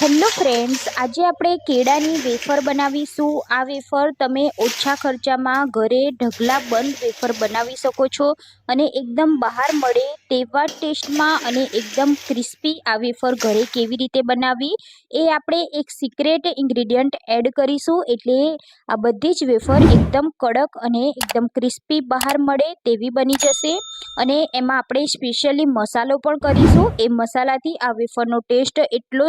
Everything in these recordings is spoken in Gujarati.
હેલો ફ્રેન્ડ્સ આજે આપણે કેળાની વેફર બનાવીશું. આ વેફર તમે ઓછા ખર્ચામાં ઘરે ઢગલા બંધ વેફર બનાવી શકો છો અને એકદમ બહાર મળે તેવા ટેસ્ટમાં અને એકદમ ક્રિસ્પી આ વેફર ઘરે કેવી રીતે બનાવવી એ આપણે એક સિક્રેટ ઇન્ગ્રીડિયન્ટ એડ કરીશું. એટલે આ બધી જ વેફર એકદમ કડક અને એકદમ ક્રિસ્પી બહાર મળે તેવી બની જશે. અને એમાં આપણે સ્પેશિયલી મસાલો પણ કરીશું. એ મસાલાથી આ વેફરનો ટેસ્ટ એટલો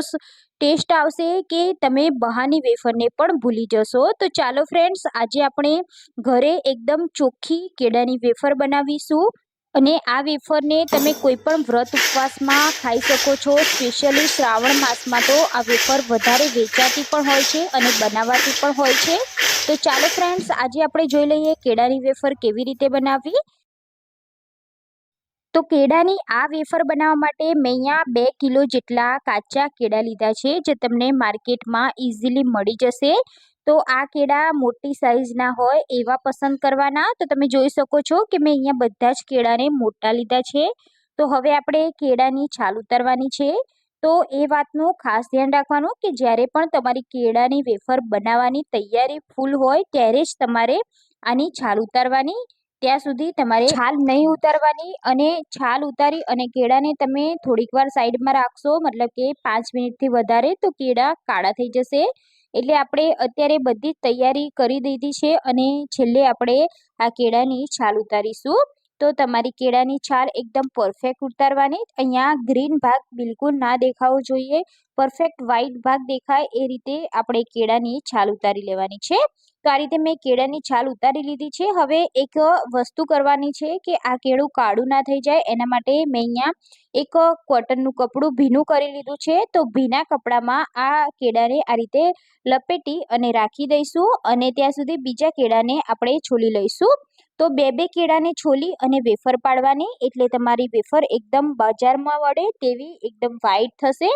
ટેસ્ટ આવશે કે તમે બહારની વેફરને પણ ભૂલી જશો. તો ચાલો ફ્રેન્ડ્સ આજે આપણે ઘરે એકદમ ચોખ્ખી કેળાની વેફર બનાવીશું અને આ વેફરને તમે કોઈ પણ વ્રત ઉપવાસમાં ખાઈ શકો છો. સ્પેશિયલી શ્રાવણ માસમાં તો આ વેફર વધારે વેચાતી પણ હોય છે અને બનાવાતી પણ હોય છે. તો ચાલો ફ્રેન્ડ્સ આજે આપણે જોઈ લઈએ કેળાની વેફર કેવી રીતે બનાવવી. તો કેળાની આ વેફર બનાવવા માટે મેં અહીંયા બે કિલો જેટલા કાચા કેળા લીધા છે, જે તમને માર્કેટમાં ઇઝીલી મળી જશે. તો આ કેળા મોટી સાઇઝના હોય એવા પસંદ કરવાના. તો તમે જોઈ શકો છો કે મેં અહીંયા બધા જ કેળાને મોટા લીધા છે. તો હવે આપણે કેળાની છાલ ઉતારવાની છે. તો એ વાતનું ખાસ ધ્યાન રાખવાનું કે જ્યારે પણ તમારી કેળાની વેફર બનાવવાની તૈયારી ફૂલ હોય ત્યારે જ તમારે આની છાલ ઉતારવાની. ત્યાં સુધી તમારે છાલ નહીં ઉતારવાની અને છાલ ઉતારી અને કેળાને તમે થોડીક વાર સાઈડમાં રાખશો. મતલબ કે પાંચ મિનિટથી વધારે તો કેળા કાળા થઈ જશે. એટલે આપણે અત્યારે બધી તૈયારી કરી દીધી છે અને છેલ્લે આપણે આ કેળાની છાલ ઉતારીશું. તો તમારી કેળાની છાલ એકદમ પરફેક્ટ ઉતારવાની. અહીંયા ગ્રીન ભાગ બિલકુલ ના દેખાવો જોઈએ. પરફેક્ટ વ્હાઈટ ભાગ દેખાય. એ રીતે આપણે કેળાની છાલ ઉતારી લેવાની છે. તો આ રીતે મેં કેળાની છાલ ઉતારી લીધી છે. હવે એક વસ્તુ કરવાની છે કે આ કેળું કાળું ના થઈ જાય. એના માટે મેં અહીંયા એક કોટનનું કપડું ભીનું કરી લીધું છે. તો ભીના કપડામાં આ કેળાને આ રીતે લપેટી અને રાખી દઈશું અને ત્યાં સુધી બીજા કેળાને આપણે છોલી લઈશું. તો બે બે કેળાને છોલી અને વેફર પાડવાની. એટલે તમારી વેફર એકદમ બજારમાં વળે તેવી એકદમ વ્હાઈટ થશે.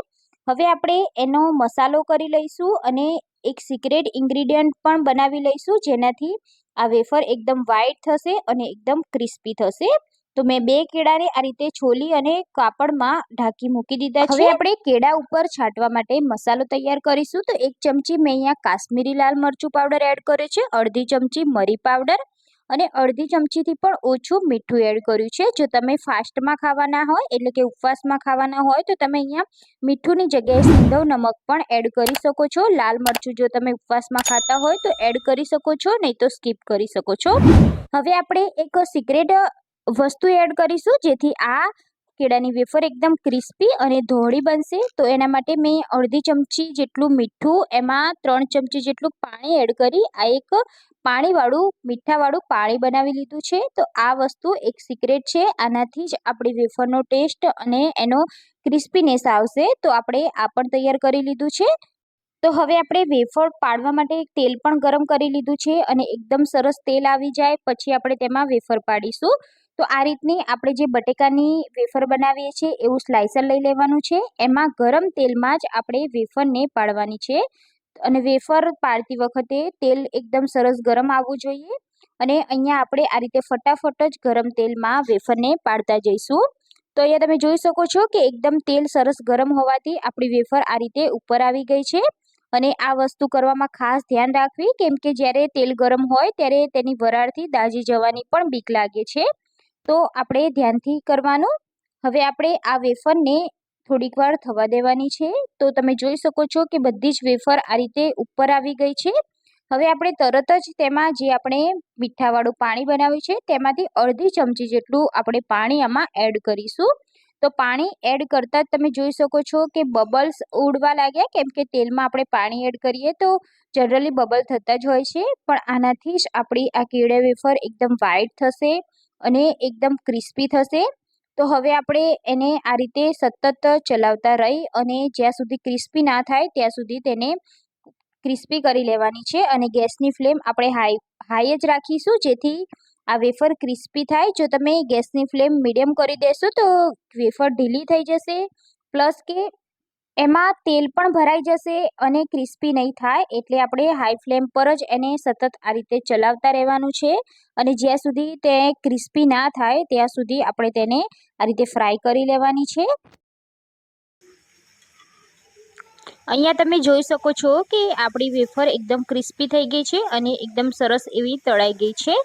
હવે આપણે એનો મસાલો કરી લઈશું અને એક સિક્રેટ ઇન્ગ્રીડિયન્ટ પણ બનાવી લઈશું. જેનાથી આ વેફર એકદમ વ્હાઈટ થશે અને એકદમ ક્રિસ્પી થશે. તો મેં બે કેળાને આ રીતે છોલી અને કાપડમાં ઢાંકી મૂકી દીધા છે. હવે આપણે કેળા ઉપર છાંટવા માટે મસાલો તૈયાર કરીશું. તો એક ચમચી મેં અહીંયા કાશ્મીરી લાલ મરચું પાવડર એડ કર્યો છે. અડધી ચમચી મરી પાવડર અને અડધી ચમચીથી પણ ઓછું મીઠું એડ કર્યું છે. જો તમે ફાસ્ટમાં ખાવાના હોય, એટલે કે ઉપવાસમાં ખાવાના હોય, તો તમે અહીંયા મીઠુંની જગ્યાએ સિંધવ નમક પણ એડ કરી શકો છો. લાલ મરચું જો તમે ઉપવાસમાં ખાતા હોય, તો એડ કરી શકો છો, નહીં તો સ્કીપ કરી શકો છો. હવે આપણે એક સિક્રેટ વસ્તુ એડ કરીશું, જેથી આ કેળાની વેફર એકદમ ક્રિસ્પી અને ધોળી બનશે. તો એના માટે મેં અડધી ચમચી જેટલું મીઠું, એમાં ત્રણ ચમચી જેટલું પાણી એડ કરી, આ એક પાણીવાળું, મીઠાવાળું પાણી બનાવી લીધું છે. તો આ વસ્તુ એક સિક્રેટ છે, આનાથી જ આપણી વેફરનો ટેસ્ટ અને એનો ક્રિસ્પીનેસ આવશે. તો આપણે આ પણ તૈયાર કરી લીધું છે. તો હવે આપણે વેફર પાડવા માટે તેલ પણ ગરમ કરી લીધું છે અને એકદમ સરસ તેલ આવી જાય. પછી આપણે તેમાં વેફર પાડીશું. તો આ રીતની આપણે જે બટેકાની વેફર બનાવીએ છીએ, એવું સ્લાઇસર લઈ લેવાનું છે. એમાં ગરમ તેલમાં જ આપણે વેફરને પાડવાની છે. અને વેફર પાડતી વખતે તેલ એકદમ સરસ ગરમ આવવું જોઈએ. અને અહીંયા આપણે આ રીતે ફટાફટ જ ગરમ તેલમાં વેફરને પાડતા જઈશું. તો અહીંયા તમે જોઈ શકો છો કે એકદમ તેલ સરસ ગરમ હોવાથી આપણી વેફર આ રીતે ઉપર આવી ગઈ છે. અને આ વસ્તુ કરવામાં ખાસ ધ્યાન રાખવી, કેમ કે જ્યારે તેલ ગરમ હોય ત્યારે તેની વરાળથી દાજી જવાની પણ બીક લાગે છે. તો આપણે ધ્યાનથી કરવાનું. હવે આપણે આ વેફરને થોડીક વાર થવા દેવાની છે. તો તમે જોઈ શકો છો કે બધી જ વેફર આ રીતે ઉપર આવી ગઈ છે. હવે આપણે તરત જ તેમાં જે આપણે મીઠાવાળું પાણી બનાવ્યું છે, તેમાંથી અડધી ચમચી જેટલું આપણે પાણી આમાં એડ કરીશું. તો પાણી એડ કરતાં તમે જોઈ શકો છો કે બબલ્સ ઉડવા લાગ્યા, કેમ કે તેલમાં આપણે પાણી એડ કરીએ તો જનરલી બબલ થતા જ હોય છે. પણ આનાથી જ આપણી આ કેળે વેફર એકદમ વ્હાઈટ થશે. અને એકદમ ક્રિસ્પી થશે. તો હવે આપણે એને આ રીતે સતત ચલાવતા રહી અને જ્યાં સુધી ક્રિસ્પી ના થાય ત્યાં સુધી તેને ક્રિસ્પી કરી લેવાની છે અને ગેસની ફ્લેમ આપણે હાઈ હાઈ જ રાખીશું. જેથી આ વેફર ક્રિસ્પી થાય. જો તમે ગેસની ફ્લેમ મીડિયમ કરી દેશો તો વેફર ઢીલી થઈ જશે. પ્લસ કે એમાં તેલ પણ ભરાઈ જશે અને ક્રિસ્પી નહીં થાય, એટલે આપણે હાઈ ફ્લેમ પર જ એને સતત આ રીતે ચલાવતા રહેવાનું છે. અને જ્યાં સુધી તે ક્રિસ્પી ના થાય, ત્યાં સુધી આપણે તેને આ રીતે ફ્રાય કરી લેવાની છે. અહીંયા તમે જોઈ શકો છો કે આપણી વેફર એકદમ ક્રિસ્પી થઈ ગઈ છે અને એકદમ સરસ એવી તળાઈ ગઈ છે.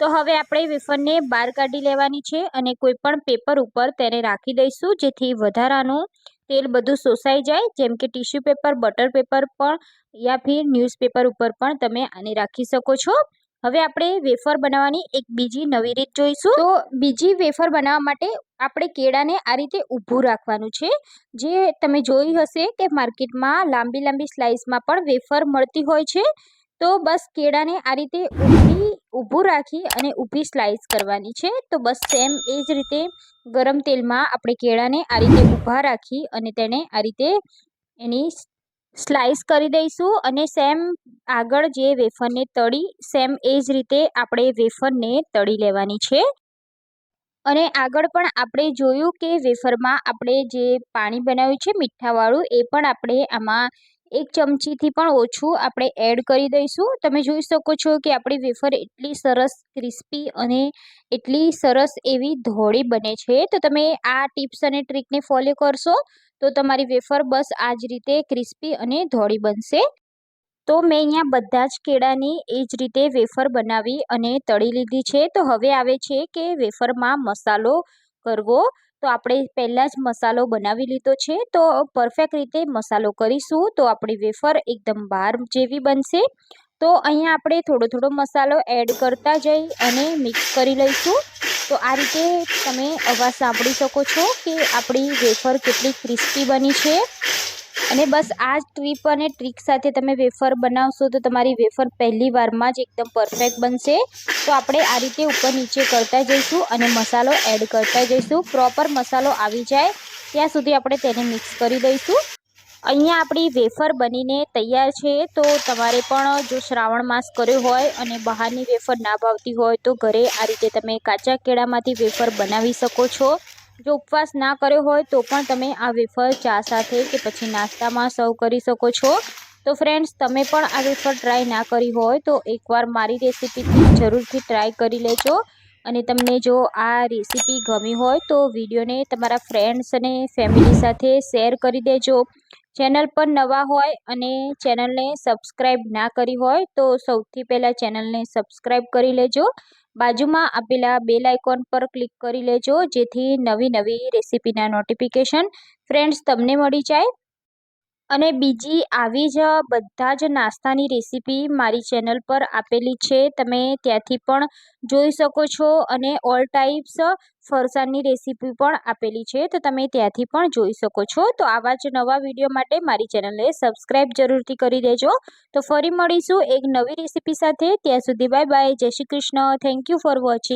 તો હવે આપણે વેફરને બહાર કાઢી લેવાની છે અને કોઈ પણ પેપર ઉપર તેને રાખી દઈશું, જેથી વધારાનું તેલ બધું શોષાઈ જાય, જેમ કે ટીશ્યુ પેપર, બટર પેપર પણ યા ફિર ન્યૂઝપેપર ઉપર પણ તમે આને રાખી શકો છો. હવે આપણે વેફર બનાવવાની એક બીજી નવી રીત જોઈશું. તો બીજી વેફર બનાવવા માટે આપણે કેળાને આ રીતે ઊભું રાખવાનું છે. જે તમે જોઈ હશે કે માર્કેટમાં લાંબી લાંબી સ્લાઇસમાં પણ વેફર મળતી હોય છે. તો બસ કેળાને આ રીતે ઊભી ઊભું રાખી અને ઊભી સ્લાઇસ કરવાની છે. તો બસ સેમ એ જ રીતે ગરમ તેલમાં આપણે કેળાને આ રીતે ઊભા રાખી અને તેને આ રીતે એની સ્લાઇસ કરી દઈશું. અને સેમ આગળ જે વેફરને તળી સેમ એ જ રીતે આપણે વેફરને તળી લેવાની છે. અને આગળ પણ આપણે જોયું કે વેફરમાં આપણે જે પાણી બનાવ્યું છે, મીઠાવાળું, એ પણ આપણે આમાં એક ચમચીથી પણ ઓછું આપણે એડ કરી દઈશું. તમે જોઈ શકો છો કે આપણી વેફર એટલી સરસ ક્રિસ્પી અને એટલી સરસ એવી ધોળી બને છે. તો તમે આ ટિપ્સ અને ટ્રીકને ફોલો કરશો તો તમારી વેફર બસ આ જ રીતે ક્રિસ્પી અને ધોળી બનશે. તો મેં અહીંયા બધા જ કેળાની એ જ રીતે વેફર બનાવી અને તળી લીધી છે. તો હવે આવે છે કે વેફરમાં મસાલો કરવો. તો આપણે પહેલાં જ મસાલો બનાવી લીધો છે. તો પરફેક્ટ રીતે મસાલો કરીશું. તો આપણી વેફર એકદમ બાર જેવી બનશે. તો અહીંયા આપણે થોડો થોડો મસાલો એડ કરતા જઈ અને મિક્સ કરી લઈશું. તો આ રીતે તમે અવાજ સાંભળી શકો છો કે આપણી વેફર કેટલી ક્રિસ્પી બની છે. અને બસ આ ટ્રીપ અને ટ્રીક સાથે તમે વેફર બનાવશો તો તમારી વેફર પહેલી વારમાં જ એકદમ પરફેક્ટ બનશે. તો આપણે આ રીતે ઉપર નીચે કરતા જઈશું અને મસાલો એડ કરતા જઈશું. પ્રોપર મસાલો આવી જાય. ત્યાં સુધી આપણે તેને મિક્સ કરી દઈશું. અહીંયા આપણી વેફર બનીને તૈયાર છે. તો તમારે પણ જો શ્રાવણ માસ કર્યો હોય અને બહારની વેફર ના ભાવતી હોય તો ઘરે આ રીતે તમે કાચા કેળામાંથી વેફર બનાવી શકો છો. જો ઉપવાસ ના કર્યો હોય તો પણ તમે આ વેફર, ચા સાથે કે પછી નાસ્તામાં સર્વ કરી શકો છો. તો ફ્રેન્ડ્સ તમે પણ આ વેફર ટ્રાય ના કરી હોય તો એકવાર મારી રેસીપીથી જરૂરથી ટ્રાય કરી લેજો. અને તમને જો આ રેસીપી ગમી હોય તો વિડીયોને તમારા ફ્રેન્ડ્સ અને ફેમિલી સાથે શેર કરી દેજો. ચેનલ પર નવા હોય અને ચેનલને સબસ્ક્રાઈબ ના કરી હોય તો સૌથી પહેલાં ચેનલને સબસ્ક્રાઈબ કરી લેજો. બાજુમાં આપેલા બેલ આઇકોન પર ક્લિક કરી લેજો, જેથી નવી નવી રેસીપીના નોટિફિકેશન ફ્રેન્ડ્સ તમને મળી જાય. અને બીજી આવી જ બધા જ નાસ્તાની રેસીપી મારી ચેનલ પર આપેલી છે, તમે ત્યાંથી પણ જોઈ શકો છો. અને ઓલ ટાઈપ્સ ફરસાણની રેસીપી પણ આપેલી છે, તો તમે ત્યાંથી પણ જોઈ શકો છો. તો આવા જ નવા વીડિયો માટે મારી ચેનલને સબસ્ક્રાઈબ જરૂરથી કરી દેજો. તો ફરી મળીશું એક નવી રેસીપી સાથે. ત્યાં સુધી બાય બાય. જય Shri Krishna. Thank you for watching.